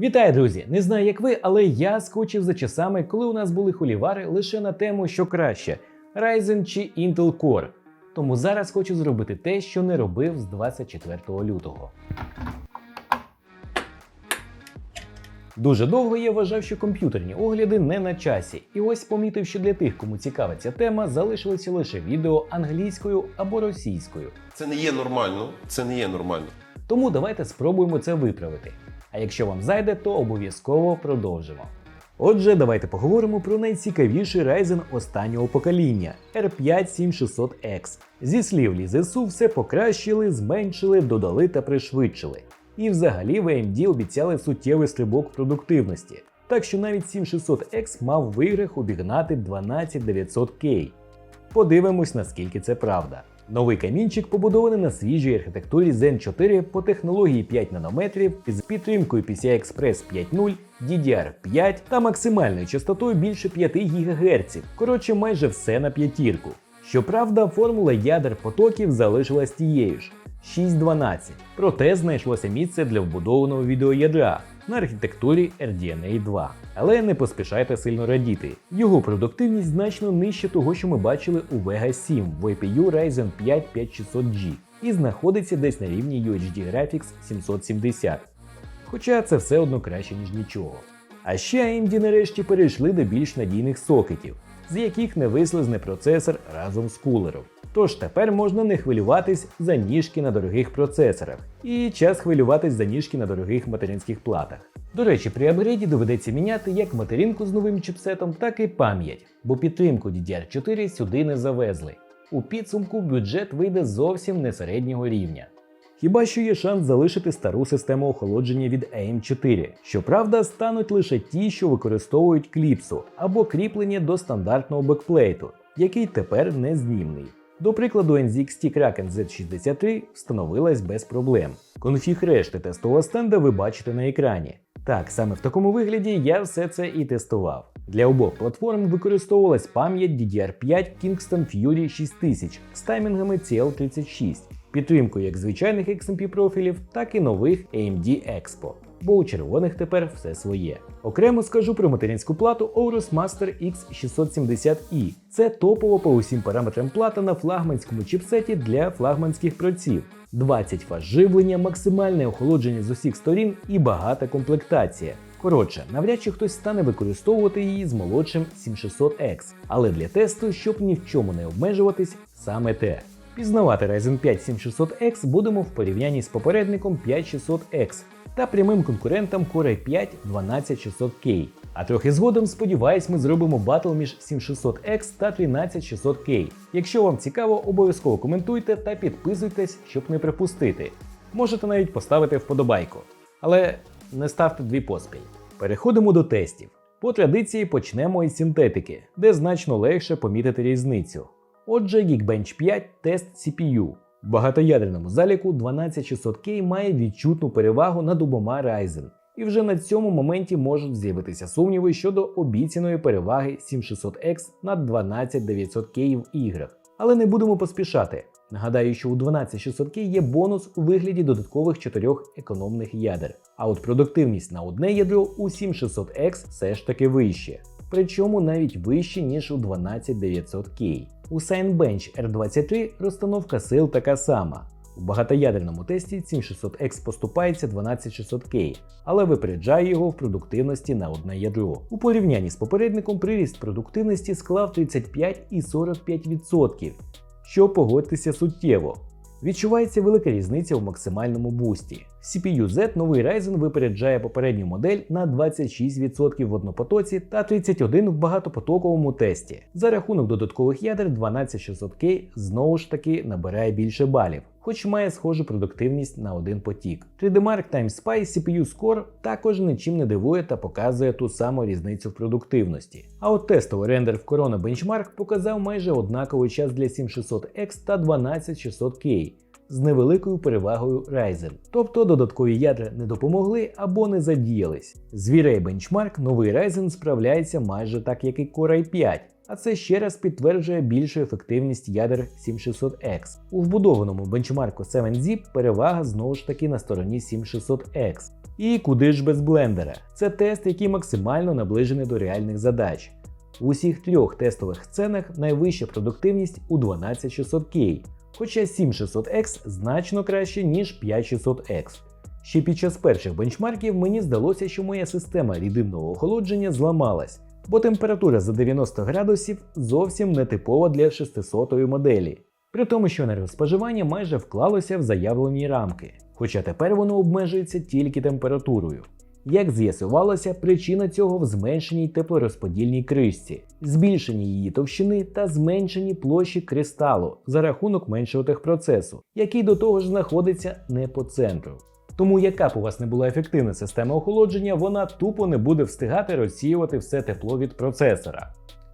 Вітаю, друзі! Не знаю, як ви, але я скочив за часами, коли у нас були хулівари лише на тему, що краще Ryzen чи Intel Core. Тому зараз хочу зробити те, що не робив з 24 лютого. Дуже довго я вважав, що комп'ютерні огляди не на часі, і ось помітив, що для тих, кому цікава ця тема, залишилося лише відео англійською або російською. Це не є нормально. Це не є нормально. Тому давайте спробуємо це виправити. А якщо вам зайде, то обов'язково продовжимо. Отже, давайте поговоримо про найцікавіший Ryzen останнього покоління R5 7600X. Зі слів Лізесу, все покращили, зменшили, додали та пришвидшили. І взагалі в AMD обіцяли суттєвий стрибок продуктивності. Так що навіть 7600X мав в іграх обігнати 12900K. Подивимось, наскільки це правда. Новий камінчик побудований на свіжій архітектурі Zen 4 по технології 5 нанометрів з підтримкою PCI Express 5.0, DDR5 та максимальною частотою більше 5 ГГц. Коротше, майже все на п'ятірку. Щоправда, формула ядер потоків залишилась тією ж 6.12, проте знайшлося місце для вбудованого відеоядра на архітектурі RDNA 2. Але не поспішайте сильно радіти. Його продуктивність значно нижче того, що ми бачили у Vega 7 в APU Ryzen 5 5600G і знаходиться десь на рівні UHD Graphics 770. Хоча це все одно краще, ніж нічого. А ще AMD нарешті перейшли до більш надійних сокетів, з яких не вислизне процесор разом з кулером. Тож тепер можна не хвилюватись за ніжки на дорогих процесорах, і час хвилюватись за ніжки на дорогих материнських платах. До речі, при апгрейді доведеться міняти як материнку з новим чіпсетом, так і пам'ять, бо підтримку DDR4 сюди не завезли. У підсумку бюджет вийде зовсім не середнього рівня. Хіба що є шанс залишити стару систему охолодження від AM4. Щоправда, стануть лише ті, що використовують кліпсу або кріплення до стандартного бекплейту, який тепер не знімний. До прикладу, NZXT Kraken Z63 встановилась без проблем. Конфіг решти тестового стенда ви бачите на екрані. Так, саме в такому вигляді я все це і тестував. Для обох платформ використовувалась пам'ять DDR5 Kingston Fury 6000 з таймінгами CL36, підтримкою як звичайних XMP профілів, так і нових AMD Expo. Бо у червоних тепер все своє. Окремо скажу про материнську плату Aorus Master X670i. Це топова по усім параметрам плата на флагманському чіпсеті для флагманських праців. 20 фаз живлення, максимальне охолодження з усіх сторін і багата комплектація. Коротше, навряд чи хтось стане використовувати її з молодшим 7600X, але для тесту, щоб ні в чому не обмежуватись, саме те. Пізнавати Ryzen 5 7600X будемо в порівнянні з попередником 5600X та прямим конкурентом Core i5 12600K. А трохи згодом, сподіваюсь, ми зробимо батл між 7600X та 13600K. Якщо вам цікаво, обов'язково коментуйте та підписуйтесь, щоб не припустити. Можете навіть поставити вподобайку. Але не ставте дві поспіль. Переходимо до тестів. По традиції почнемо із синтетики, де значно легше помітити різницю. Отже, Geekbench 5 тест CPU. В багатоядерному заліку 12600K має відчутну перевагу над обома Ryzen. І вже на цьому моменті можуть з'явитися сумніви щодо обіцяної переваги 7600X над 12900K в іграх. Але не будемо поспішати. Нагадаю, що у 12600K є бонус у вигляді додаткових чотирьох економних ядер. А от продуктивність на одне ядро у 7600X все ж таки вище. Причому навіть вище, ніж у 12900K. У Cinebench R23 розстановка сил така сама. У багатоядерному тесті 7600X поступається 12600K, але випереджає його в продуктивності на одне ядро. У порівнянні з попередником приріст продуктивності склав 35 і 45%, що погодьтеся суттєво. Відчувається велика різниця в максимальному бусті. CPU Z новий Ryzen випереджає попередню модель на 26% в однопотоці та 31% в багатопотоковому тесті. За рахунок додаткових ядер 12600K знову ж таки набирає більше балів, хоч має схожу продуктивність на один потік. 3D Mark Time Spy CPU Score також нічим не дивує та показує ту саму різницю в продуктивності. А от тестовий рендер в Corona Benchmark показав майже однаковий час для 7600X та 12600K з невеликою перевагою Ryzen. Тобто додаткові ядра не допомогли або не задіялись. З V-Ray Benchmark новий Ryzen справляється майже так, як і Core i5, А це ще раз підтверджує більшу ефективність ядер 7600X. У вбудованому бенчмарку 7zip перевага знову ж таки на стороні 7600X. І куди ж без блендера? Це тест, який максимально наближений до реальних задач. У усіх трьох тестових сценах найвища продуктивність у 12600K, хоча 7600X значно краще, ніж 5600X. Ще під час перших бенчмарків мені здалося, що моя система рідинного охолодження зламалась, бо температура за 90 градусів зовсім не типова для 600-ї моделі, при тому, що енергоспоживання майже вклалося в заявлені рамки, хоча тепер воно обмежується тільки температурою. Як з'ясувалося, причина цього в зменшеній теплорозподільній кришці, збільшенні її товщини та зменшенні площі кристалу за рахунок меншого техпроцесу, який до того ж знаходиться не по центру. Тому яка б у вас не була ефективна система охолодження, вона тупо не буде встигати розсіювати все тепло від процесора.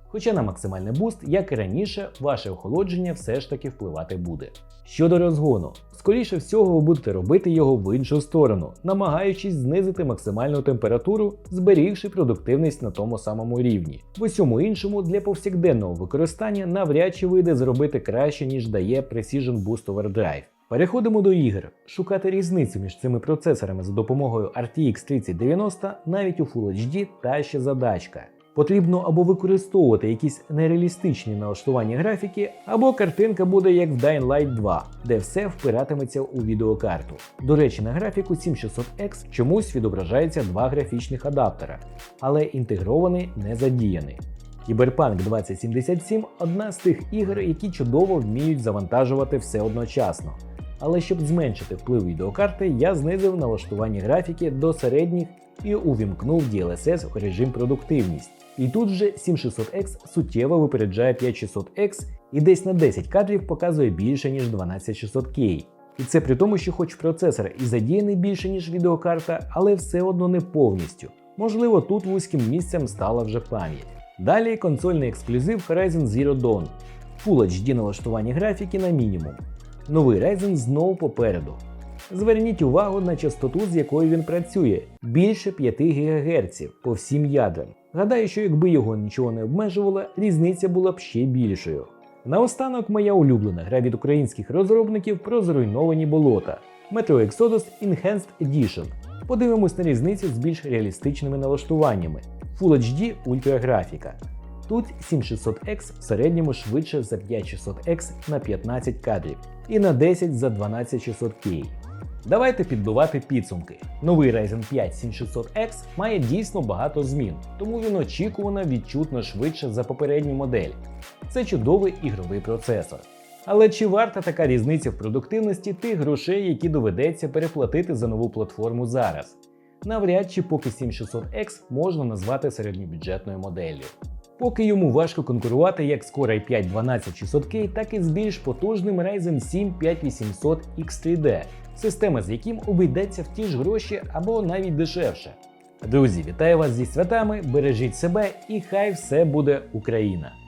Хоча на максимальний буст, як і раніше, ваше охолодження все ж таки впливати буде. Щодо розгону, скоріше всього ви будете робити його в іншу сторону, намагаючись знизити максимальну температуру, зберігши продуктивність на тому самому рівні. В усьому іншому для повсякденного використання навряд чи вийде зробити краще, ніж дає Precision Boost Overdrive. Переходимо до ігр. Шукати різницю між цими процесорами за допомогою RTX 3090 навіть у Full HD та ще задачка. Потрібно або використовувати якісь нереалістичні налаштування графіки, або картинка буде як в Dying Light 2, де все впиратиметься у відеокарту. До речі, на графіку 7600X чомусь відображається два графічних адаптера, але інтегрований не задіяний. Cyberpunk 2077 одна з тих ігор, які чудово вміють завантажувати все одночасно. Але щоб зменшити вплив відеокарти, я знизив налаштування графіки до середніх і увімкнув DLSS в режим продуктивність. І тут вже 7600X суттєво випереджає 5600X і десь на 10 кадрів показує більше, ніж 12600K. І це при тому, що хоч процесор і задіяний більше, ніж відеокарта, але все одно не повністю. Можливо, тут вузьким місцем стала вже пам'ять. Далі консольний ексклюзив Horizon Zero Dawn. Full HD налаштування графіки на мінімум. Новий Ryzen знову попереду. Зверніть увагу на частоту, з якою він працює більше 5 ГГц по всім ядрам. Гадаю, що якби його нічого не обмежувало, різниця була б ще більшою. Наостанок моя улюблена гра від українських розробників про зруйновані болота Metro Exodus Enhanced Edition. Подивимось на різницю з більш реалістичними налаштуваннями. Full HD ультраграфіка. Тут 7600X в середньому швидше за 5600X на 15 кадрів і на 10 за 12600K. Давайте підбивати підсумки. Новий Ryzen 5 7600X має дійсно багато змін, тому він очікувано відчутно швидше за попередню модель. Це чудовий ігровий процесор. Але чи варта така різниця в продуктивності тих грошей, які доведеться переплатити за нову платформу зараз? Навряд чи поки 7600X можна назвати середньобюджетною моделлю. Поки йому важко конкурувати як з Core i5 12600K, так і з більш потужним Ryzen 7 5800 X3D, система з яким обійдеться в ті ж гроші або навіть дешевше. Друзі, вітаю вас зі святами, бережіть себе і хай все буде Україна!